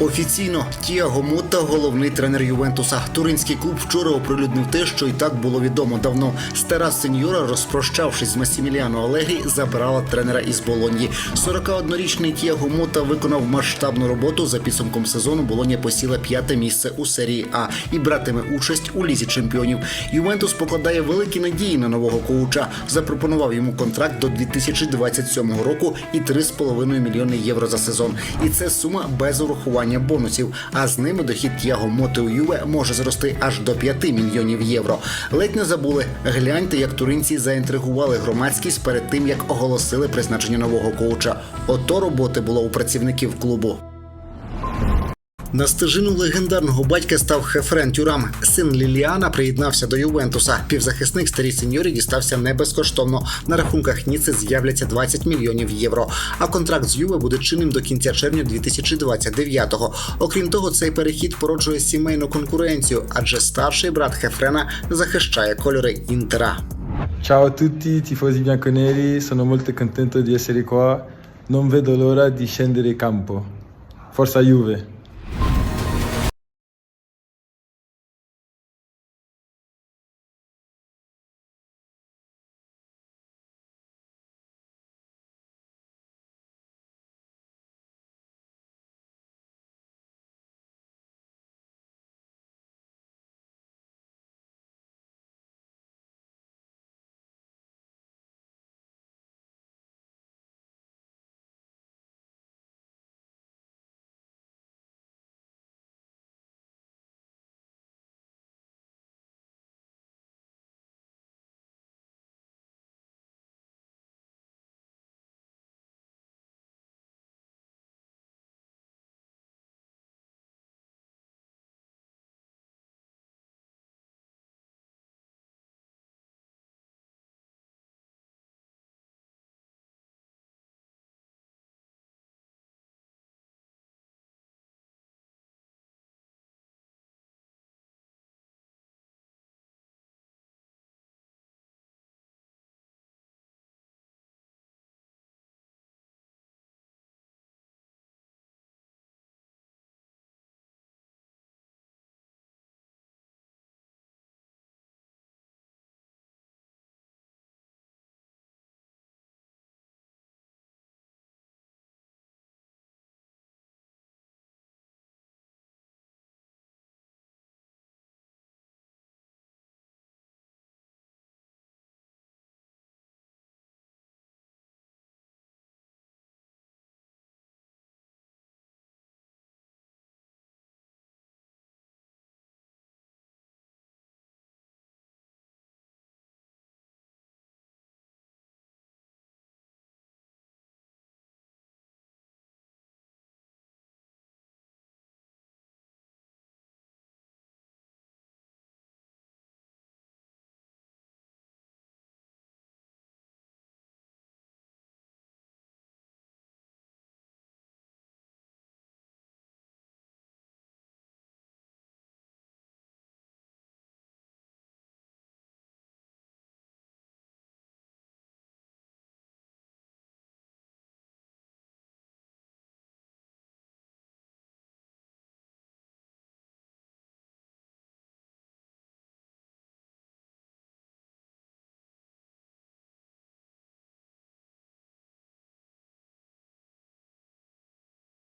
Офіційно Тіаго Мотта – головний тренер Ювентуса. Туринський клуб вчора оприлюднив те, що і так було відомо давно. Стара сеньора, розпрощавшись з Масіміліано Алегрі, забирала тренера із Болоньї. 41-річний Тіаго Мотта виконав масштабну роботу. За підсумком сезону Болонья посіла п'яте місце у серії А і братиме участь у лізі чемпіонів. Ювентус покладає великі надії на нового коуча. Запропонував йому контракт до 2027 року і 3,5 мільйони євро за сезон. І це сума без урахування бонусів. А з ними дохід Тіаго Моти у Юве може зрости аж до 5 мільйонів євро. Ледь не забули. Гляньте, як туринці заінтригували громадськість перед тим, як оголосили призначення нового коуча. Ото роботи було у працівників клубу. На стежину легендарного батька став Хефрен Тюрам. Син Ліліана приєднався до Ювентуса. Півзахисник старій сеньорі дістався не безкоштовно. На рахунках Ніци з'являться 20 мільйонів євро. А контракт з Юве буде чинним до кінця червня 2029-го. Окрім того, цей перехід породжує сімейну конкуренцію, адже старший брат Хефрена захищає кольори інтера. Ciao a tutti, tifosi bianconeri, sono molto contento di essere qua. Non vedo l'ora di scendere campo. Forza Juve!